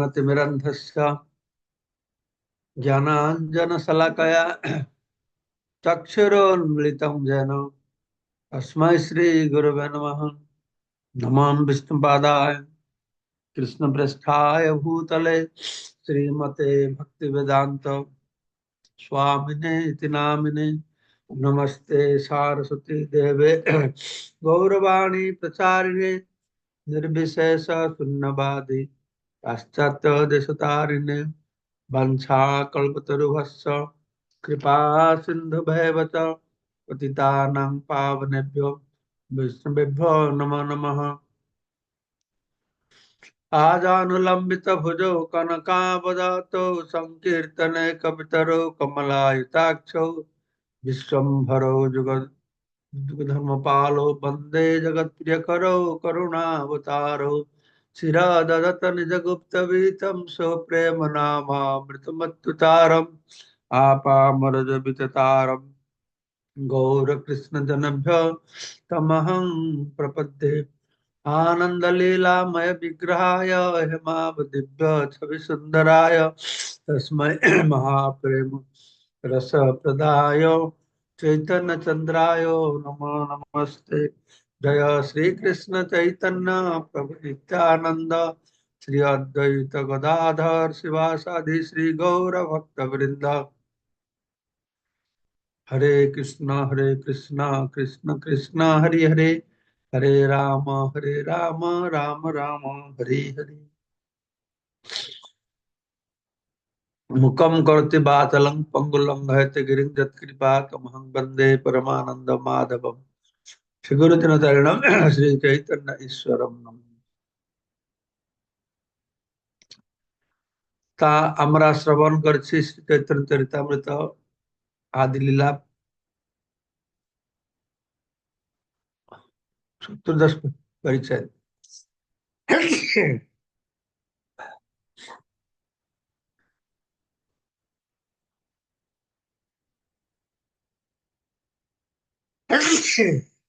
ज्ञानतिमिरन्धस्य ज्ञानाञ्जनशलाकया चक्षुरोन्मिलितं येन तस्मै नमः। नमः विष्णुपादाय। कृष्णपृष्ठाय भूतले। श्रीमते भक्तिवेदान्त। स्वामिने इति नामिने। नमस्ते सारस्वती देवे। गौरवाणी प्रचारिणे। निर्विशेष शून्यवादी पाश्चात्य देशतारिणे वंशाकल्पतरुभश्च कृपा सिंधु सिन्धुभैवच पतितानां पावनेभ्यो वैष्णवेभ्यो नमो नमः। आजानुलम्बितभुजौ कनकावदातौ सङ्कीर्तने कवितरौ कमलायुताक्षौ विश्वम्भरौ जुग धर्मपालो वंदे जगत्प्रियकरौ करुणावतारौ निजगुप्तवीतं स्वप्रेम नामामृतमत्तुतारम् आपामरजविततारम् गौरकृष्णजनभ्य तमहं प्रपद्ये। आनन्दलीलामय विग्रहाय हेमावदिभ्य छविसुन्दराय तस्मै महाप्रेम रसप्रदाय चैतन्यचन्द्राय नमो नमस्ते। जय श्री कृष्ण चैतन्य, प्रभु नित्यानन्द, श्री अद्वैत गदाधर शिवासादि श्री गौर भक्त वृंद हरे कृष्णा हरे कृष्णा, कृष्ण कृष्णा, हरे हरे। हरे राम हरे राम राम राम, हरे हरे। मुखम करोति बाचलं पंगुलं, हयते गिरिं यत्कृपा तमहं वंदे परमानंद माधवम। శిగురుదినతరణం శ్రీ చైతన్య ఈశ్వరం তা আমরা শ্রবণ করছি শ্রী চৈতন্য চরিতামৃত আদিলীলা সত্তরদশ পরিচয় Thank.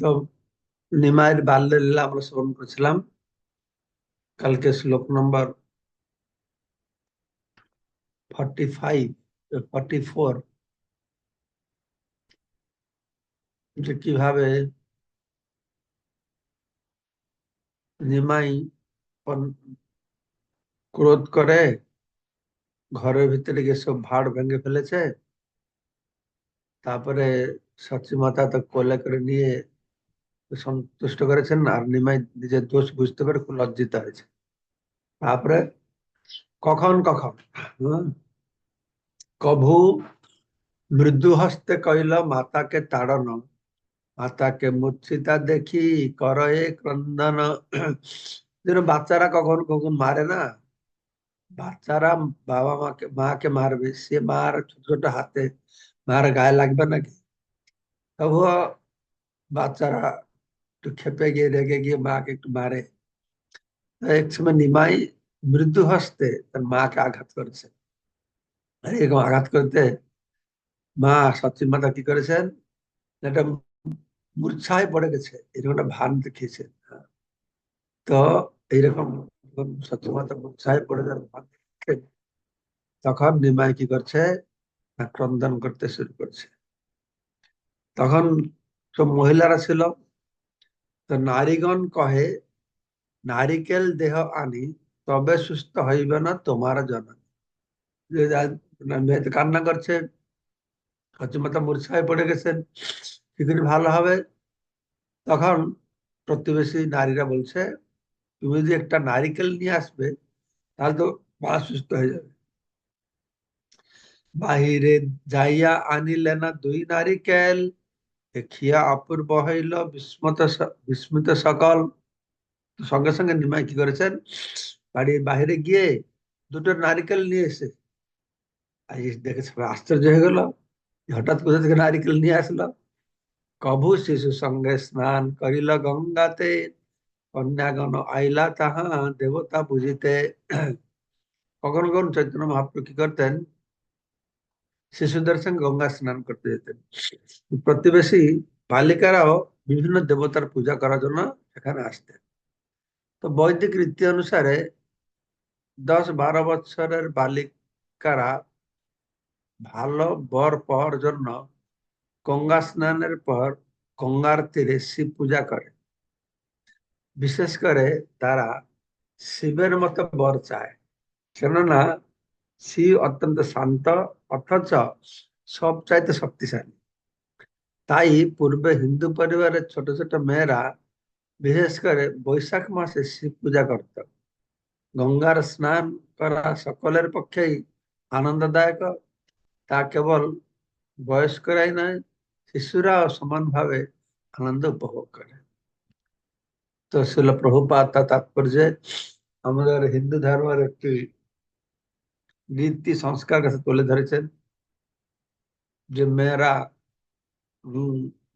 তো নিমায়ের বাল্য লীলা আমরা শ্রবণ করেছিলাম। কালকে শ্লোক নম্বর ফর্টি ফাইভ ফর্টি ফোর যে কীভাবে নিমাই ক্রোধ করে, ঘরের ভিতরে গিয়ে সব ভাড় ভেঙে ফেলেছে। তারপরে সচি মাতা তো কোলে করে নিয়ে সন্তুষ্ট করেছেন আর নিমাই নিজের দোষ বুঝতে পেরে খুব লজ্জিত হয়েছে। তারপরে কখন কখন? কভু মৃদু হস্তে কইল মাতাকে তাড়ন। মাতাকে মূর্ছিতা দেখি, করয়ে ক্রন্দন। যেন বাচ্চারা কখন কখন মারে না? বাচ্চারা বাবা মাকে মাকে মারবে, সে মার ছোট ছোট হাতে। মার গায়ে লাগবে নাকি? তবুও বাচ্চারা একটু খেপে গিয়ে, রেগে গিয়ে মাকে একটু মারে। এক সময় নিমাই মৃদু হস্তে তার মাকে আঘাত করেছে। এরকম আঘাত করতে মা সচিন মাতা কি করেছেন? এটা মূর্ছায় পড়ে গেছে, এরকম একটা ভান দেখিয়েছেন তো এইরকম সচিন মাতা মূর্ছায় পড়ে যাওয়ার ভান তখন নিমাই কি করছে? ক্রন্দন করতে শুরু করছে। তখন সব মহিলারা ছিল, তো নারীগণ কহে, নারিকেল দেহ আনি, তবে সুস্থ হইবে না তোমার জননী। কান্না করছে হচ্ছে মূর্ছায় পড়ে গেছেন। করে ভালো হবে, তখন প্রতিবেশী নারীরা বলছে, তুমি যদি একটা নারিকেল নিয়ে আসবে, তাহলে তো মা সুস্থ হয়ে যাবে। বাহিরে যাইয়া আনিলে না দুই নারিকেল, দেখিয়া অপূর্ব হইল বিস্মত বিস্মিত সকল। সঙ্গে সঙ্গে নিমাই কি করেছেন? বাড়ির বাহিরে গিয়ে দুটো নারিকেল নিয়ে এসে দেখে সবাই আশ্চর্য হয়ে গেল হঠাৎ কোথা থেকে নারিকেল নিয়ে আসলো। কভু শিশু সঙ্গে স্নান করিল গঙ্গাতে কন্যাগণ আইলা তাহা দেবতা বুঝিতে কখনো কখনো চৈতন্য মহাপ্রভু কি করতেন শিশুদের সঙ্গে গঙ্গা স্নান করতে যেতেন প্রতিবেশী বালিকারাও বিভিন্ন দেবতার পূজা করার জন্য এখানে আসতেন তো বৈদিক রীতি অনুসারে দশ বারো বছরের বালিকারা ভালো বর পাওয়ার জন্য গঙ্গা স্নানের পর গঙ্গার তীরে শিব পূজা করে। বিশেষ করে তারা শিবের মতো বর চায়। কেননা শিব অত্যন্ত শান্ত, অথচ সব চাইতে শক্তিশালী। তাই পূর্বে হিন্দু পরিবারের ছোট ছোট মেয়েরা বিশেষ করে বৈশাখ মাসে শিব পূজা করত। গঙ্গার স্নান করা সকলের পক্ষেই আনন্দদায়ক। তা কেবল বয়স্করাই নয় শিশুরাও সমানভাবে আনন্দ উপভোগ করে। তো শিল প্রভুপাত তার তাৎপর্যে আমাদের হিন্দু ধর্মের একটি রীতি সংস্কার কাছে তুলে ধরেছেন যে মেয়েরা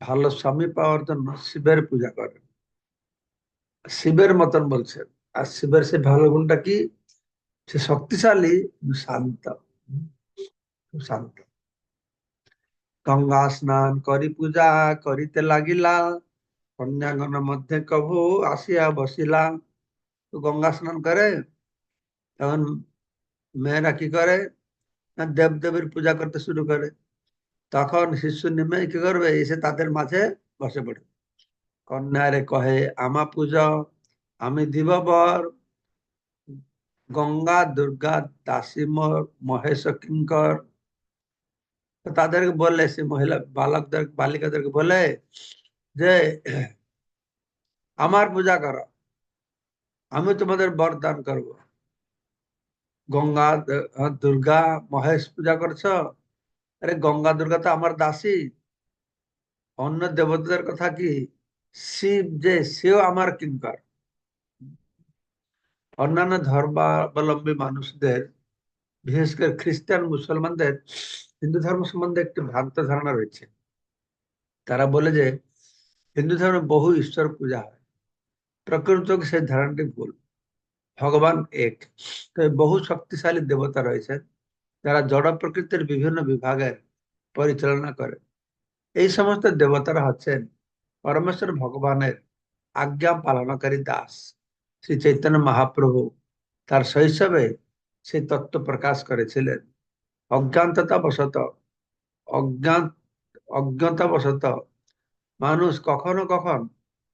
ভালো স্বামী পাওয়ার জন্য শিবের পূজা করেন শিবের মতন বলছেন আর শিবের সে ভালো গুণটা কি? সে শক্তিশালী, শান্ত শান্ত। গঙ্গা স্নান করি পূজা, করিতে লাগিলা। কন্যাগণ মধ্যে কভু আসিয়া বসিলা। তো গঙ্গা স্নান করে, তখন মেয়েরা কি করে? না দেব দেবীর পূজা করতে শুরু করে। তখন শিশু নেমে কি করবে? এসে তাদের মাঝে বসে পড়ে। কন্যারে কহে, আমা পূজা, আমি দিব বর গঙ্গা, দুর্গা, দাসী মহেশ, কিঙ্কর তাদেরকে বললে, সে মহিলা বালকদের, বালিকাদেরকে বলে যে, আমার পূজা করো, আমি তোমাদের বরদান করব। গঙ্গা দুর্গা, মহেশ পূজা করছ? আরে গঙ্গা, দুর্গা তো আমার দাসী। অন্য দেবতাদের কথা কি? শিব যে, সেও আমার কিঙ্কর। অন্যান্য ধর্মাবলম্বী মানুষদের, বিশেষ করে খ্রিস্টান, মুসলমানদের হিন্দু ধর্ম সম্বন্ধে একটি ভ্রান্ত ধারণা রয়েছে। তারা বলে যে, হিন্দু ধর্মে বহু ঈশ্বর পূজা হয়। প্রকৃত সেই ধারণাটি ভুল। ভগবান এক। তবে বহু শক্তিশালী দেবতা রয়েছেন, যারা জড় প্রকৃতির বিভিন্ন বিভাগের পরিচালনা করে এই সমস্ত দেবতারা হচ্ছেন পরমেশ্বর ভগবানের আজ্ঞা পালনকারী দাস। শ্রী চৈতন্য মহাপ্রভু তার শৈশবে সেই তত্ত্ব প্রকাশ করেছিলেন। অজ্ঞানতা বশত অজ্ঞান অজ্ঞতাবশত মানুষ কখনো কখন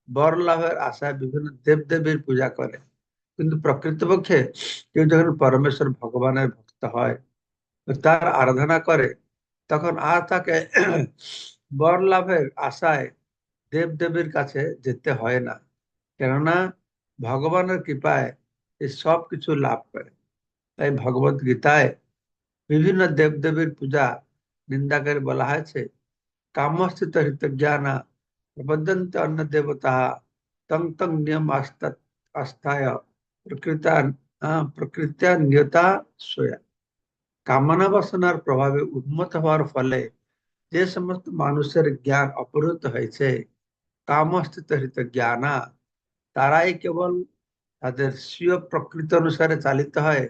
বর লাভের আশায় বিভিন্ন দেবদেবীর পূজা করে। কিন্তু প্রকৃতপক্ষে কেউ যখন পরমেশ্বর ভগবানের ভক্ত হয়, তার আরাধনা করে, তখন আর তাকে বর লাভের আশায় দেবদেবীর কাছে যেতে হয় না। কেননা ভগবানের কৃপায় সব কিছু লাভ করে। তাই ভগবত গীতায় বিভিন্ন দেবদেবীর পূজা নিন্দা করে বলা হয়েছে। কামস্থিত হৃত জ্ঞান প্রবদন্ত অন্য দেবতা তং তং নিয়ম আস্থা আস্থায় প্রকৃতা আহ, প্রকৃত্যা নিয়তা সোয়া কামনা বাসনার প্রভাবে উন্মত হওয়ার ফলে যে সমস্ত মানুষের জ্ঞান অপহৃত হয়েছে কামস্থিত হৃত জ্ঞানা তারাই কেবল তাদের স্বীয় প্রকৃতি অনুসারে চালিত হয়।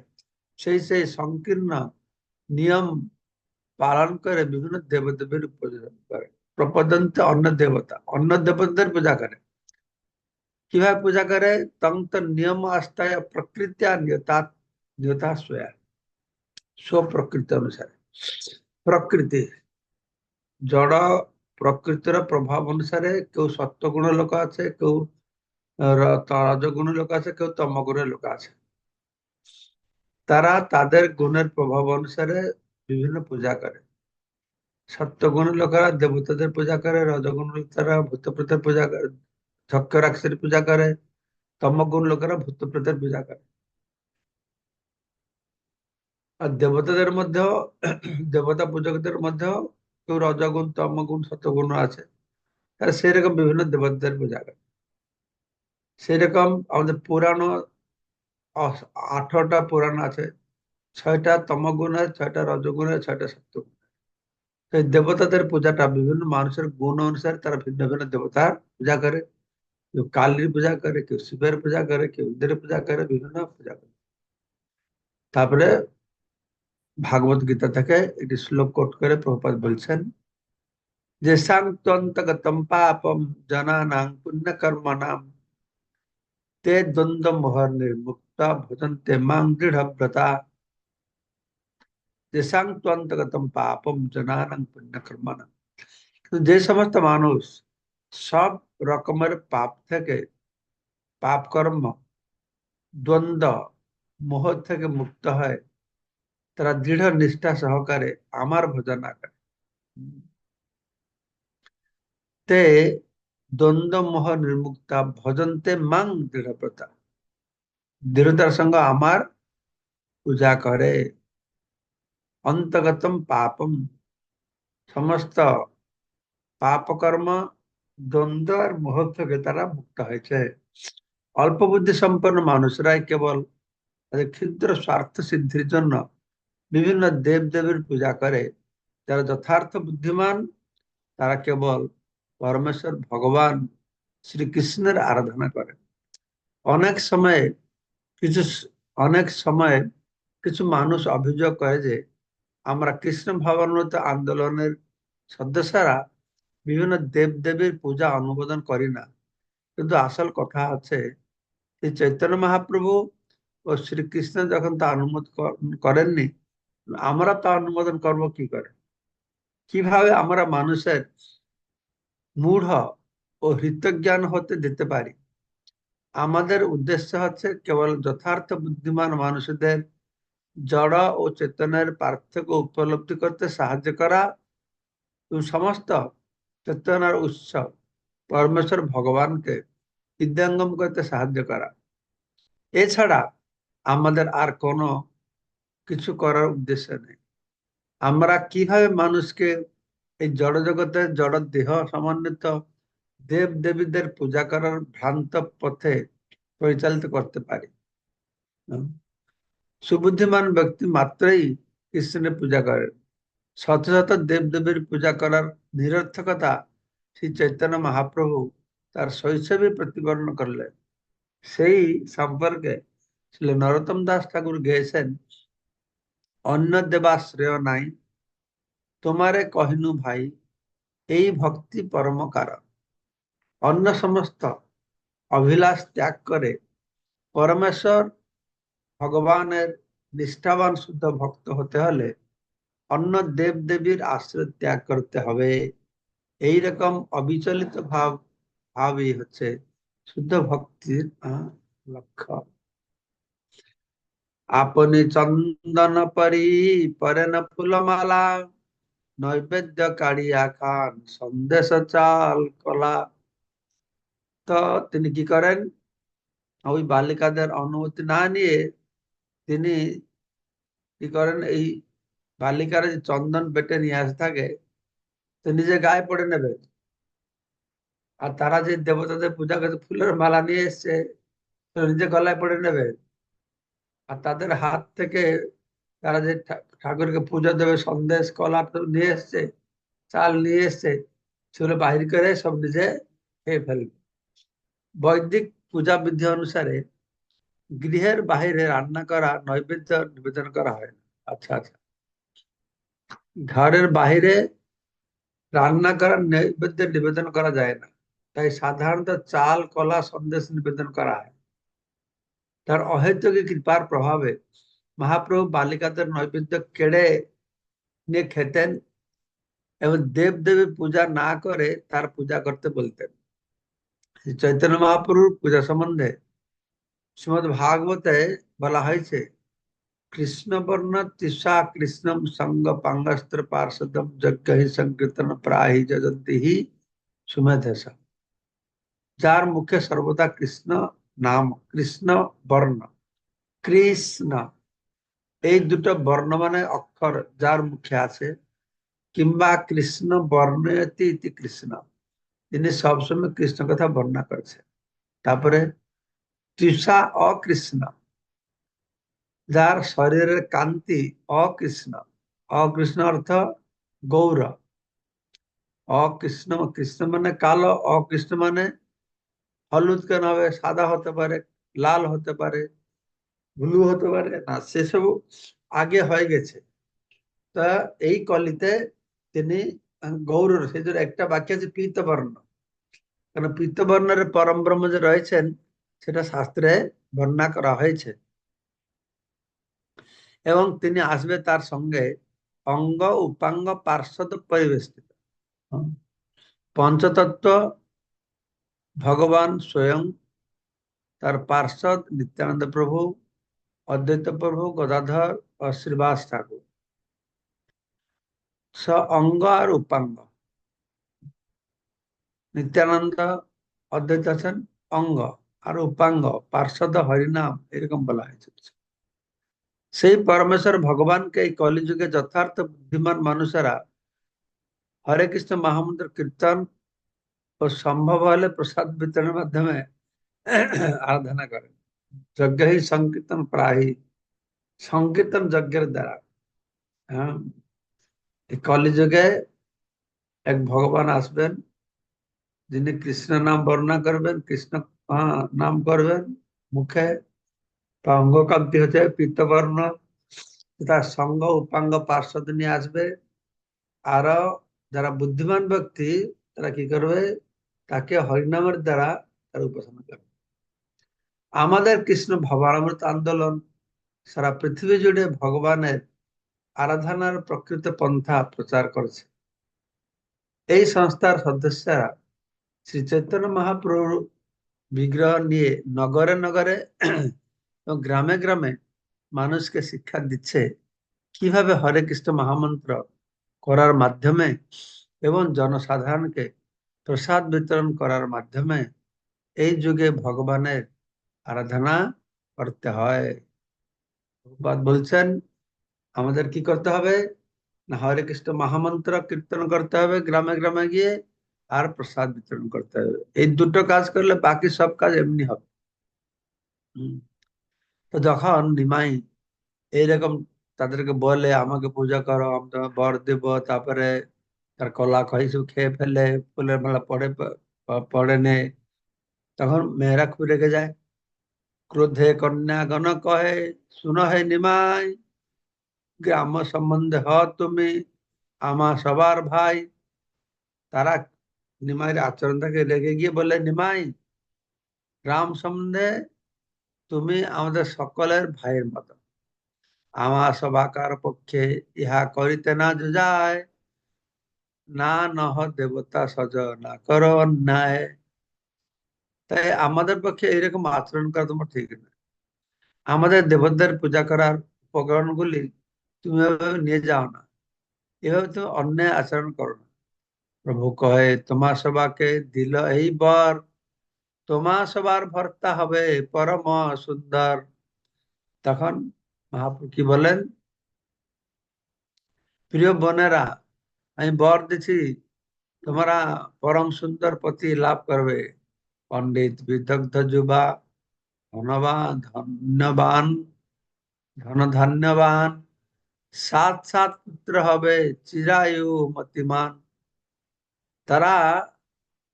সেই সেই সংকীর্ণ নিয়ম পালন করে বিভিন্ন দেবদেবীর পূজা করে। প্রপদন্ত অন্য দেবতা অন্য দেবতাদের পূজা করে। কীভাবে পূজা করে? তং তো নিয়ম আস্থায় প্রকৃতি আর নিয়তা নিয়তা সোয়া স্বপ্রকৃতি অনুসারে। প্রকৃতি। জড় প্রকৃতির প্রভাব অনুসারে কেউ সত্যগুণ লোক আছে, কেউ রজগুণ লোক আছে, কেউ তমগুণের লোক আছে। তারা তাদের গুণের প্রভাব অনুসারে বিভিন্ন পূজা করে। সত্যগুণ লোকেরা দেবতাদের পূজা করে রজগুণ লোকেরা ভূত প্রেতের পূজা করে যক্ষ রাক্ষসের পূজা করে, তমগুণ লোকেরা ভূত প্রেতের পূজা করে। আর দেবতাদের মধ্যেও, দেবতা পূজকদের মধ্যেও কেউ রজগুণ, তমগুণ সত্যগুণ আছে। তারা সেরকম বিভিন্ন দেবতাদের পূজা করে। সেরকম আমাদের পুরাণ আঠারোটা পুরাণ আছে। ছয়টা তমগুণ আছে, ছয়টা রজগুণ আছে, ছয়টা সত্যগুণ তো এই দেবতাদের পূজাটা বিভিন্ন মানুষের গুণ অনুসারে তারা ভিন্ন ভিন্ন দেবতার পূজা করে। কেউ কালীর পূজা করে, কেউ শিবের পূজা করে, কেউ ইন্দ্রের পূজা করে, বিভিন্ন পূজা করে। তারপরে ভাগবত গীতা থেকে একটি শ্লোক কোট করে প্রভুপাত বলছেন, যে সান্তন্তগতম পাপম জনানাং পুণ্যকর্মণাম তে দ্বন্দ্ব মোহর নির্মুক্ত ভজন্তে মাং দৃঢ়ব্রতা যে সান্তন্তগতম পাপম জনানাং পুণ্যকর্মণাম যে সমস্ত মানুষ সব রকমের পাপ থেকে পাপ কর্ম দ্বন্দ্ব মোহ থেকে মুক্ত হয় তারা দৃঢ় নিষ্ঠা সহকারে আমার ভজনা করে তে দ্বন্দ্ব মোহ নির্মুক্তা ভজন্তে মাং দৃঢ়ব্রতা দৃঢ়তার সঙ্গে আমার পূজা করে। অন্তগতম পাপম। সমস্ত পাপকর্ম দ্বন্দ্ব আর মোহ থেকে তারা মুক্ত হয়েছে। অল্প বুদ্ধি সম্পন্ন মানুষরাই কেবল তাদের ক্ষুদ্র স্বার্থ সিদ্ধির জন্য বিভিন্ন দেব দেবীর পূজা করে। যারা যথার্থ বুদ্ধিমান, তারা কেবল পরমেশ্বর ভগবান শ্রীকৃষ্ণের আরাধনা করে অনেক সময় কিছু অনেক সময় কিছু মানুষ অভিযোগ করে যে, আমরা কৃষ্ণ ভাবান্বিত আন্দোলনের সদস্যরা বিভিন্ন দেব দেবীর পূজা অনুমোদন করি না। কিন্তু আসল কথা আছে যে চৈতন্য মহাপ্রভু ও শ্রীকৃষ্ণ যখন তা অনুমোদন করেননি, আমরা তা অনুমোদন করব কি করে? কীভাবে আমরা মানুষের মূঢ় ও হৃতজ্ঞান হতে দিতে পারি। আমাদের উদ্দেশ্য হচ্ছে কেবল যথার্থ বুদ্ধিমান মানুষদের জড় ও চেতনের পার্থক্য উপলব্ধি করতে সাহায্য করা সমস্ত চেতনার উৎস পরমেশ্বর ভগবানকে হৃদয়ঙ্গম করতে সাহায্য করা। এছাড়া আমাদের আর কোনো কিছু করার উদ্দেশ্য নেই। আমরা কীভাবে মানুষকে এই জড় জগতে জড় দেহ সমন্বিত দেব দেবীদের পূজা করার ভ্রান্ত পথে পরিচালিত করতে পারি। সুবুদ্ধিমান ব্যক্তি মাত্রই কৃষ্ণের পূজা করেন। শত শত দেব দেবীর পূজা করার নিরর্থকতা শ্রী চৈতন্য মহাপ্রভু তার শৈশবে প্রতিবর্ণ করলেন। সেই সম্পর্কে শ্রী নরোত্তম দাস ঠাকুর গেয়েছেন, অন্য দেবাশ্রয় নাই তোমারে কহিনু ভাই, এই ভক্তি পরম কারণ অন্য সমস্ত অভিলাষ ত্যাগ করে পরমেশ্বর ভগবানের নিষ্ঠাবান শুদ্ধ ভক্ত হতে হলে অন্য দেব দেবীর আশ্রয় ত্যাগ করতে হবে। এই রকম অবিচলিত ভাব, ভাবই হচ্ছে শুদ্ধ ভক্তির লক্ষ্য। আপনি চন্দন পরি, পরেন ফুলমালা নৈবেদ্য কাড়িয়া খান সন্দেশ চাল কলা। তো তিনি কি করেন? ওই বালিকাদের অনুমতি না নিয়ে তিনি কি করেন? এই বালিকার যে চন্দন বেটে নিয়ে আসে থাকে তো নিজে গায়ে পড়ে নেবে। আর তারা যে দেবতাদের পূজা করতে ফুলের মালা নিয়ে এসছে নিজে গলায় পড়ে নেবে। আর তাদের হাত থেকে তারা যে ঠাকুরকে পুজো দেবে, সন্দেশ, কলা নিয়ে এসছে, চাল নিয়ে এসছে, সেগুলো বাহির করে সব নিজে খেয়ে ফেলবে। বৈদিক পূজা বিধি অনুসারে গৃহের বাহিরে রান্না করা, নৈবেদ্য নিবেদন করা হয় না। আচ্ছা আচ্ছা। ঘরের বাহিরে রান্না করা, নৈবেদ্য নিবেদন করা যায় না। তাই সাধারণত চাল, কলা, সন্দেশ নিবেদন করা হয়। তার অহেতুক কৃপার প্রভাবে মহাপ্রভু বালিকাদের নৈবেদ্য কেড়ে নিয়ে খেতেন এবং দেব দেবী পূজা না করে তার পূজা করতে বলতেন। চৈতন্য মহাপ্রভুর পূজা সম্বন্ধে শ্রীমদ ভাগবতে বলা হয়েছে, কৃষ্ণবর্ণ তিসা কৃষ্ণম সঙ্গ পাঙ্গস্ত্র পার্ষদম যজ্ঞ হি সংকীর্তন প্রাহি যজন্তি হি সুমেধেশ যার মুখে সর্বদা কৃষ্ণ নাম কৃষ্ণ বর্ণ কৃষ্ণ এই দুটো বর্ণ মানে অক্ষর যার মুখে আছে, কিংবা কৃষ্ণ বর্ণয়তি ইতি কৃষ্ণ। তিনি সবসময় কৃষ্ণ কথা বর্ণনা করেছে। তারপরে তৃষা অকৃষ্ণ। যার শরীরের কান্তি অকৃষ্ণ। অকৃষ্ণ অর্থ গৌর। অকৃষ্ণ, কৃষ্ণ মানে কালো, অকৃষ্ণ মানে হলুদ কেন হবে, সাদা হতে পারে, লাল হতে পারে ব্লু হতে পারে, না সেসব আগে হয়ে গেছে। তা এই কলিতে তিনি গৌর সেই একটা বাক্য আছে, পীতবর্ণ কারণ পীতবর্ণের পরম ব্রহ্ম যে রয়েছেন, সেটা শাস্ত্রে বর্ণনা করা হয়েছে। এবং তিনি আসবে তার সঙ্গে অঙ্গ উপাঙ্গ পার্শ্বদ পরিবেষ্টিত। পঞ্চতত্ত্ব, ভগবান স্বয়ং, তার পার্শ্বদ নিত্যানন্দ প্রভু অদ্বৈত প্রভু গদাধর ও শ্রীবাস ঠাকুর। স অঙ্গ আর উপাঙ্গ। নিত্যানন্দ অদ্বৈত আছেন, অঙ্গ আর উপাঙ্গ, পার্শ্বদ হরিনাম, এরকম বলা হয়েছে। সেই পরমেশ্বর ভগবানকে এই কলিযুগে যথার্থ বুদ্ধিমান মানুষেরা হরে কৃষ্ণ মহামন্ত্র কীর্তন ও সম্ভব হলে প্রসাদ বিতরণের মাধ্যমে আরাধনা করেন। যজ্ঞ হি সংকীর্তন প্রায়ী সংকীর্তন যজ্ঞের দ্বারা হ্যাঁ কলিযুগে এক ভগবান আসবেন যিনি কৃষ্ণ নাম বর্ণনা করবেন কৃষ্ণ নাম করবেন মুখে অঙ্গকান্তি হচ্ছে পিত্তবর্ণ তার সঙ্গ উপাঙ্গ পার্শ্বদ নিয়ে আসবে আরও যারা বুদ্ধিমান ব্যক্তি তারা কি করবে তাকে হরিনামের দ্বারা তার উপাসনা করবে আমাদের কৃষ্ণ ভবামৃত আন্দোলন সারা পৃথিবী জুড়ে ভগবানের আরাধনার প্রকৃত পন্থা প্রচার করেছে। এই সংস্থার সদস্যরা শ্রী চৈতন্য মহাপ্রভু বিগ্রহ নিয়ে নগরে নগরে এবং গ্রামে গ্রামে মানুষকে শিক্ষা দিচ্ছে কীভাবে হরে কৃষ্ণ মহামন্ত্র করার মাধ্যমে এবং জনসাধারণকে প্রসাদ বিতরণ করার মাধ্যমে এই যুগে ভগবানের আরাধনা করতে হয়। বলছেন, আমাদের কি করতে হবে? না, হরে কৃষ্ণ মহামন্ত্র কীর্তন করতে হবে, গ্রামে গ্রামে গিয়ে আর প্রসাদ বিতরণ করতে হবে। এই দুটো কাজ করলে বাকি সব কাজ এমনি হবে। তো যখন নিমাই এইরকম তাদেরকে বলে, আমাকে পূজা করো আমি তোমার বর দেব, তারপরে তার কলা কহিসু খেয়ে ফেলে, ফুলের মালা পড়ে পড়ে নে। তখন মেয়েরা খুব রেখে যায়। ক্রোধে কন্যা গণ কহে শুন হে নিমাই। গ্রাম সম্বন্ধে হ তুমি, আমা সবার ভাই। তারা নিমাইয়ের আচরণটাকে রেগে গিয়ে বলে নিমাই, গ্রাম সম্বন্ধে তুমি আমাদের সকলের ভাইয়ের মতো। আমার সবাকার পক্ষে ইহা করিতে না যায় না নহ দেবতা সজ না কর অন্যায়। তাই আমাদের পক্ষে এইরকম আচরণ করা তোমার ঠিক না। আমাদের দেবতার পূজা করার উপকরণগুলি তুমি নিয়ে যাও না। এভাবে তুমি অন্যায় আচরণ করো না। প্রভু কহে, তোমার সবাকে দিল এই বর। তোমার সবার ভর্তা হবে পরম সুন্দর। তখন মহাপ্রভু কি বলেন প্রিয় বোনেরা, আমি বর দিছি, তোমরা পরম সুন্দর পতি লাভ করবে। পণ্ডিত বিদগ্ধ যুবা, ধনবান, ধন্যবান ধন ধন্যবান সাত সাত পুত্র হবে, চিরায়ু মতিমান। তারা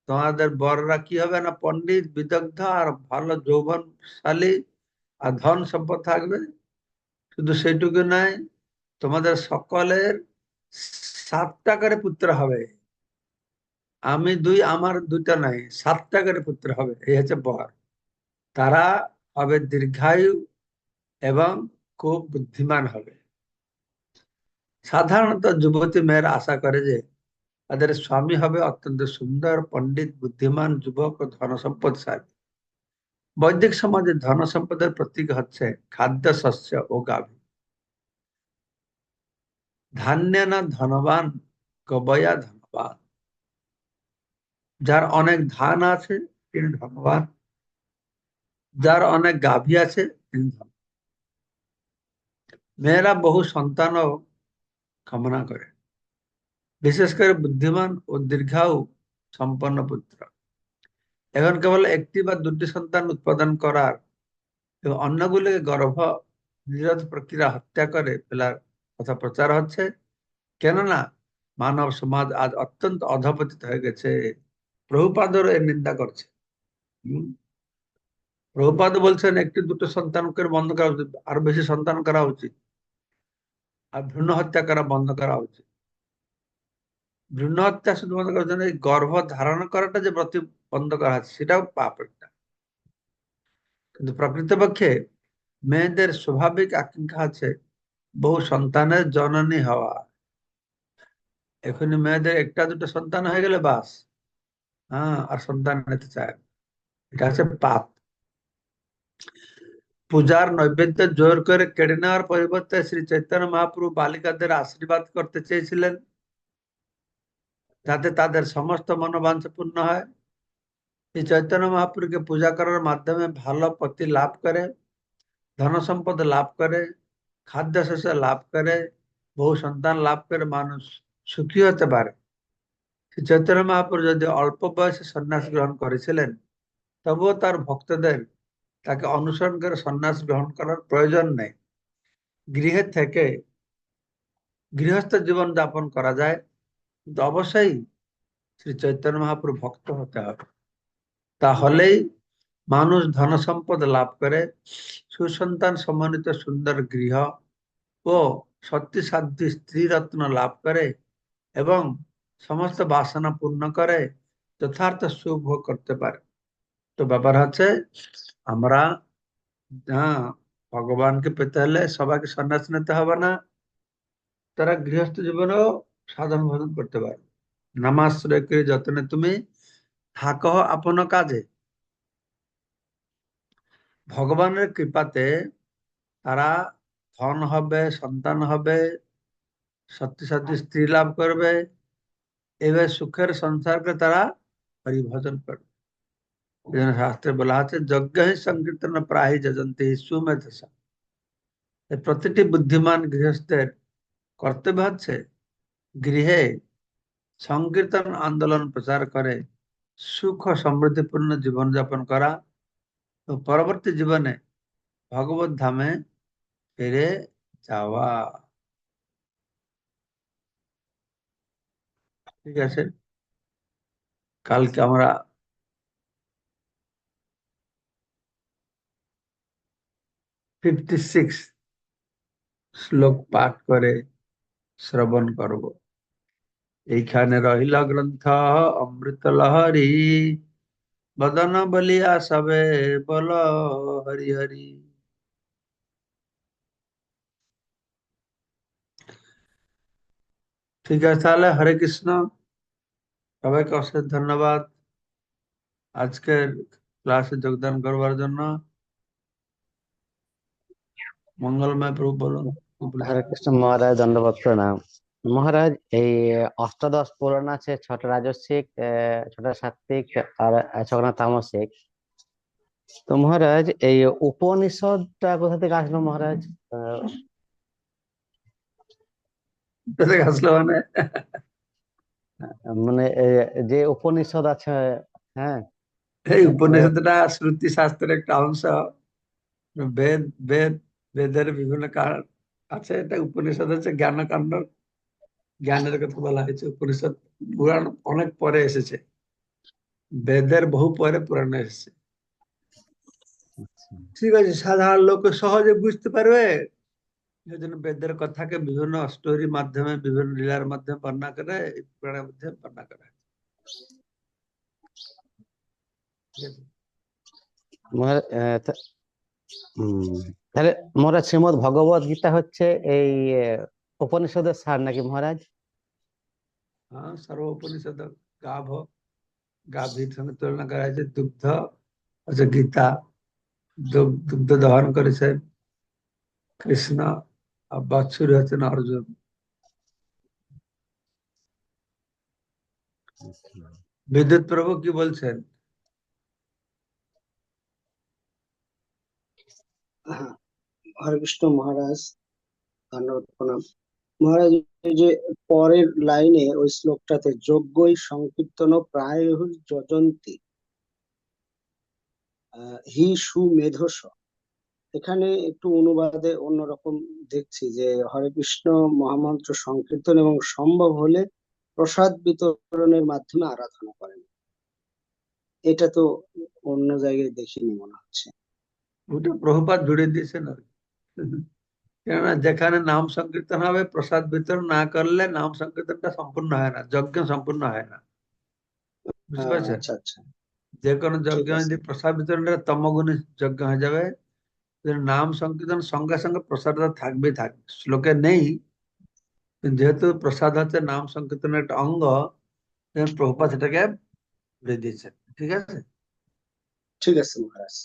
তোমাদের বররা কি হবে না, পণ্ডিত, বিদগ্ধ আর ভালো যৌবনশালী আর ধন সম্পদ থাকবে? শুধু সেটুকু নয়, তোমাদের সকলের সাতটা করে পুত্র হবে। আমি দুই, আমার দুটা নাই, সাতটা করে পুত্র হবে, এই হচ্ছে বর। তারা হবে দীর্ঘায়ু এবং খুব বুদ্ধিমান হবে। সাধারণত যুবতী মেয়েরা আশা করে যে তাদের স্বামী হবে অত্যন্ত সুন্দর, পণ্ডিত, বুদ্ধিমান যুবক ও ধন সম্পদশালী বৈদিক সমাজে ধন সম্পদের প্রতীক হচ্ছে খাদ্য, শস্য ও গাভী। ধান্য না ধনবান কবয়া ধনবান। যার অনেক ধান আছে, তিনি ধনবান যার অনেক গাভী আছে, তিনি ধন মেয়েরা বহু সন্তানও কামনা করে। বিশেষ করে বুদ্ধিমান ও দীর্ঘায়ু সম্পন্ন পুত্র। এখন কেবল একটি বা দুটি সন্তান উৎপাদন করার এবং অন্যগুলিকে গর্ভ নিরোধ প্রক্রিয়া হত্যা করে ফেলার কথা প্রচার হচ্ছে। কেননা মানব সমাজ আজ অত্যন্ত অধপতিত হয়ে গেছে। প্রভুপাদরও এর নিন্দা করছে। প্রভুপাদ বলছেন, একটি দুটো সন্তানকে বন্ধ করা উচিত, আরও বেশি সন্তান করা উচিত। আর ভ্রূণ হত্যা করা বন্ধ করা উচিত। ভ্রূণ হত্যা শুধুমাত্র করার জন্য গর্ভ ধারণ করাটা যে প্রতি বন্ধ করা আছে সেটাও পাপ একটা। কিন্তু প্রকৃতপক্ষে মেয়েদের স্বাভাবিক আকাঙ্ক্ষা আছে বহু সন্তানের জননী হওয়া। এখনই মেয়েদের একটা দুটো সন্তান হয়ে গেলে বাস। হ্যাঁ আর সন্তান নিতে চায়। এটা হচ্ছে পাপ পূজার নৈবেদ্য জোর করে কেড়ে নেওয়ার পরিবর্তে শ্রী চৈতন্য মহাপ্রভু বালিকাদের আশীর্বাদ করতে চেয়েছিলেন, যাতে তাদের সমস্ত মনোবাঞ্ছা পূর্ণ হয়। শ্রী চৈতন্য মহাপ্রভুকে পূজা করার মাধ্যমে ভালো পতি লাভ করে ধন সম্পদ লাভ করে খাদ্য শস্য লাভ করে, বহু সন্তান লাভ করে মানুষ সুখী হতে পারে। চৈতন্য মহাপ্রভু যদি অল্প বয়সে সন্ন্যাস গ্রহণ করেছিলেন, তবুও তার ভক্তদের তাকে অনুসরণ করে সন্ন্যাস গ্রহণ করার প্রয়োজন নেই। গৃহে থেকে গৃহস্থ জীবন যাপন করা যায়, কিন্তু অবশ্যই শ্রী চৈতন্য মহাপ্রভু ভক্ত হতে হবে। তাহলেই মানুষ ধন সম্পদ লাভ করে, সুসন্তান সম্মানিত সুন্দর গৃহ ও সত্যি সাধ্যী স্ত্রী রত্ন লাভ করে এবং সমস্ত বাসনা পূর্ণ করে, যথার্থ সুভোগ করতে পারে। তো ব্যাপার হচ্ছে, আমরা হ্যাঁ ভগবানকে পেতে হলে সবাইকে সন্ন্যাস নিতে হবে না। তারা গৃহস্থ জীবনেও সাধন ভোজন করতে পারে। নামাশ্রয় করে যতনে তুমি থাক আপন কাজে। ভগবানের কৃপাতে তারা ধন হবে, সন্তান হবে, সত্যি সত্যি স্ত্রী লাভ করবে। এবার সুখের সংসারকে তারা পরিভজন করবে এই জন্য শাস্ত্রে বলা আছে যজ্ঞ হি সংকীর্তন প্রাহি যজন্তি সুমেধসা প্রতিটি বুদ্ধিমান গৃহস্থের কর্তব্য হচ্ছে, গৃহে সংকীর্তন আন্দোলন প্রচার করে, সুখ সমৃদ্ধিপূর্ণ জীবনযাপন করা ও পরবর্তী জীবনে ভগবত ধামে ফিরে যাওয়া। ঠিক আছে। কালকে আমরা ফিফটি সিক্স শ্লোক পাঠ করে শ্রবণ করব। এইখানে রহিল গ্রন্থ অমৃত লহরি, বদন বলিয়া সবে বল হরি হরি। ঠিক আছে, তাহলে হরে কৃষ্ণ। সবাইকে অশেষ ধন্যবাদ। আজকের ক্লাসে যোগদান করবার জন্য মঙ্গলময় প্রভু বলুন। হরে কৃষ্ণ মহারাজ দণ্ডবত প্রণাম। মহারাজ এই অষ্টাদশ পুরাণ আছে ছটা রাজস্বিক ছটা সাত্বিক আর ছটা তামসিক তো মহারাজ এই উপনিষদটা কোথা থেকে আসলো মহারাজ? আহ, কোথা থেকে আসলো মানে? মানে যে উপনিষদ আছে হ্যাঁ? এই উপনিষদটা শ্রুতি শাস্ত্রের একটা অংশ। বেদ বেদ বেদের বিভিন্ন আছে। এটা উপনিষদ হচ্ছে জ্ঞানকাণ্ড। জ্ঞানের কথা বলা হয়েছে। উপনিষদ পুরাণ অনেক পরে এসেছে। বেদের বহু পরে পুরাণ এসেছে। ঠিক আছে সাধারণ লোক সহজে বুঝতে পারবে? জন্য বেদের কথাকে বিভিন্ন স্টোরি মাধ্যমে বিভিন্ন লীলার মাধ্যমে বর্ণনা করে এই পুরাণের মধ্যে বর্ণনা করা তাহলে মহারাজ শ্রীমদ ভগবত গীতা হচ্ছে এই উপনিষদের সার নাকি মহারাজ হ্যাঁ সর্বোপনিষদ গাভ গাভীর সঙ্গে তুলনা করা হয়েছে দুগ্ধ হচ্ছে গীতা দুগ- দুগ্ধ দহন করেছেন কৃষ্ণ আর বাৎসুর হচ্ছেন অর্জুন বিদ্যুৎ প্রভু কি বলছেন? হ্যাঁ, হরে কৃষ্ণ মহারাজ ধন্যবাদ প্রণাম। মহারাজ যে পরের লাইনে ওই শ্লোকটাতে যজ্ঞই সংকীর্তন প্রায় যজন্তি হি সুমেধস এখানে একটু অনুবাদে অন্যরকম দেখছি যে হরে কৃষ্ণ মহামন্ত্র সংকীর্তন এবং সম্ভব হলে প্রসাদ বিতরণের মাধ্যমে আরাধনা করেন। এটা তো অন্য জায়গায় দেখিনি মনে হচ্ছে। ওটা প্রভুপাত জুড়ে দিয়েছেন আর কেননা যেখানে নাম সংকীর্তন হবে প্রসাদ বিতরণ না করলে নাম সংকীর্তনটা সম্পূর্ণ হয় না যজ্ঞ সম্পূর্ণ হয় না। বুঝতে আহ, পারছেন? আচ্ছা আচ্ছা। যে কোনো যজ্ঞ যদি প্রসাদ বিতরণটা তমগুণী যজ্ঞ হয়ে যাবে নাম সংকীর্তন সঙ্গে সঙ্গে প্রসাদটা থাকবেই থাকবে শ্লোকে নেই। যেহেতু প্রসাদ হচ্ছে নাম সংকীর্তনের একটা অঙ্গ প্রভুপাত সেটাকে বলে দিয়েছেন ঠিক আছে? ঠিক আছে মহারাজ।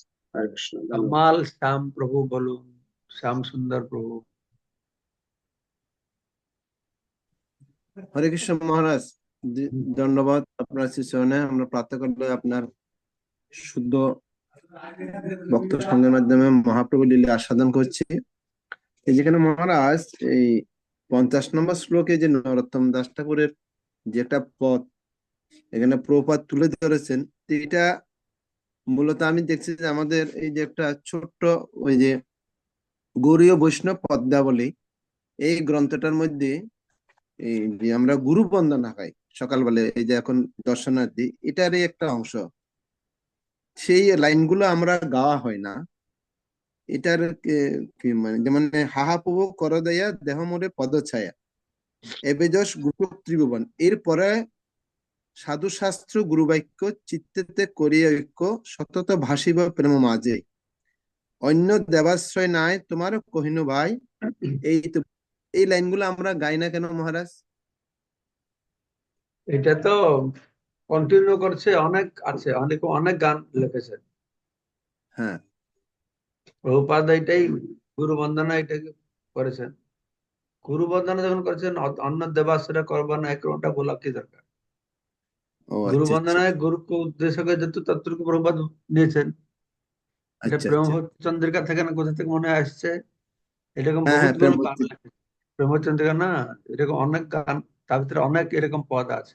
ধন্যবাদ। শ্যাম প্রভু বলুন শ্যাম সুন্দর প্রভু। হরে কৃষ্ণ মহারাজ ধন্যবাদ আপনার শিশনে আমরা প্রার্থনা করলে আপনার শুদ্ধ ভক্ত সঙ্গের মাধ্যমে মহাপ্রভু লীলা আস্বাদন করছি। এই যেখানে মহারাজ, এই পঞ্চাশ নম্বর শ্লোকে যে নরোত্তম দাস ঠাকুরের যে একটা পদ এখানে প্রপাত তুলে ধরেছেন, এটা মূলত আমি দেখছি যে আমাদের এই যে একটা ছোট্ট ওই যে গৌরীয় বৈষ্ণব পদ্মাবলী, এই গ্রন্থটার মধ্যে এই যে আমরা গুরু বন্দনা পাই সকালবেলা এই যে এখন দর্শনার্থী, এটারই একটা অংশ। সেই লাইনগুলো আমরা গাওয়া হয় না। এটার মানে যেমন হাহা প্রভু করদয়া দেহ মোরে পদছায়া, এবেজস গুরু ত্রিভুবন। এরপরে সাধু শাস্ত্র গুরুবাক্য, চিত্তেতে করিয়া ঐক্য, সতত ভাসিব প্রেম মাঝে। অন্য দেবাশ্রয় নাই, তোমার কহিনু ভাই, এই তো, এই লাইনগুলো আমরা গাই না কেন মহারাজ? এটা তো কন্টিনিউ করছে অনেক আছে অনেক অনেক গান লিখেছেন হ্যাঁ। প্রভুপাদ এটাই গুরু বন্দনা এটাকে করেছেন। গুরু বন্দনা যখন করেছেন অন্য দেবাশ্রয় এক বলা কি দরকার? গুরু আচ্ছা আচ্ছা। বন্দনায় গুরুকে উদ্দেশ্য করে যেহেতু ততটুকু প্রভুপাদ নিয়েছেন এটা আচ্ছা প্রেম আচ্ছা। চন্দ্রিকা থেকে না কোথা থেকে মনে আসছে? এরকম হ্যাঁ হ্যাঁ গান চন্দ্রিকা না এরকম অনেক গান তার ভিতরে অনেক এরকম পদ আছে।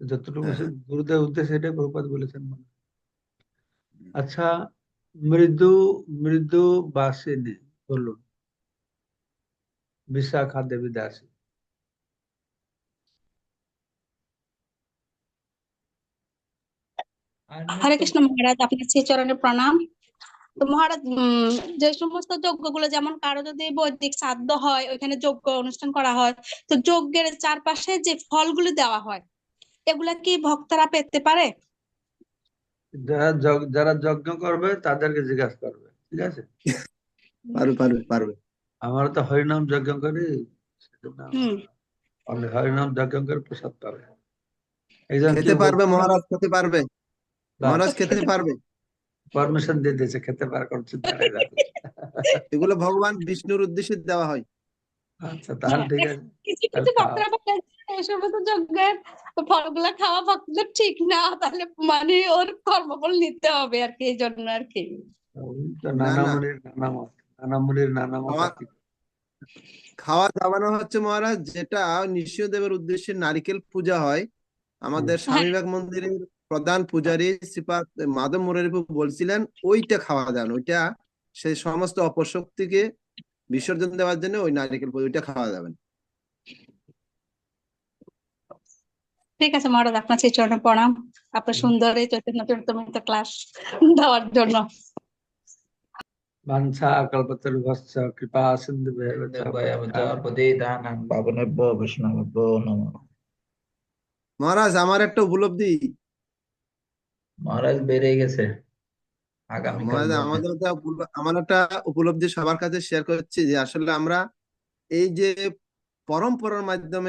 যতটুকু হ্যাঁ। গুরুদেব উদ্দেশ্যে এটাই প্রভুপাদ বলেছেন মনে আচ্ছা মৃদু মৃদু বাসিনী বলুন। বিশাখা দেবী দাসী। হরে কৃষ্ণ মহারাজ আপনার শ্রী চরণে প্রণাম। তো মহারাজ উম, যে সমস্ত যজ্ঞগুলো যেমন কারও যদি বৈদিক শ্রাদ্ধ হয় ওইখানে যজ্ঞ অনুষ্ঠান করা হয় তো যজ্ঞের চারপাশে যে ফলগুলো দেওয়া হয় এগুলা কি ভক্তরা পেতে পারে? যারা যজ্ঞ- যারা যজ্ঞ করবে তাদেরকে জিজ্ঞাসা করবে ঠিক আছে? পারবে পারবে পারবে। আমরা তো হরিনাম যজ্ঞ করি হরিনাম যজ্ঞ করে প্রসাদ পাবে। একজন খেতে পারবে মহারাজ খেতে পারবে। মহারাজ খেতে পারবে। পারমিশন দিয়ে দিয়েছে খেতে পার তার। এগুলো ভগবান বিষ্ণুর উদ্দেশ্যে দেওয়া হয়। আচ্ছা তাহলে ঠিক আছে। কিছু কিছু। ভক্তরা বলে যে এই সমস্ত যজ্ঞের ফলগুলা খাওয়া ভক্তদের ঠিক না তাহলে মানে ওর কর্মফল নিতে হবে আর কি এই জন্য আর কি। খাওয়া দাওয়ানো হচ্ছে মহারাজ যেটা নৃসিংহদেবের উদ্দেশ্যে নারিকেল পূজা হয়। আমাদের স্বামীবাগ মন্দিরের প্রধান পূজারী শ্রীপাদ মাধব মুরারিপু বলছিলেন ওইটা খাওয়া দাওয়ানো ওইটা সেই সমস্ত অপশক্তিকে বিসর্জন দেওয়ার জন্য ওই নারিকেল পূজা ওইটা খাওয়া যাবে ঠিক আছে মহারাজ আপনার শ্রী চরণে প্রণাম। আপনার সুন্দর এই চৈতন্য চরিতামৃত ক্লাস দেওয়ার জন্য। বাঞ্ছা কল্পতরুভশ্চ কৃপা সিন্ধু পতিতানাং পাবনেভ্যো বৈষ্ণবেভ্যো মহারাজ আমার একটা উপলব্ধি। মহারাজ বেড়ে গেছে। মহারাজ আমাদের আমার একটা উপলব্ধি সবার কাছে শেয়ার করছি যে আসলে আমরা এই যে পরম্পরার মাধ্যমে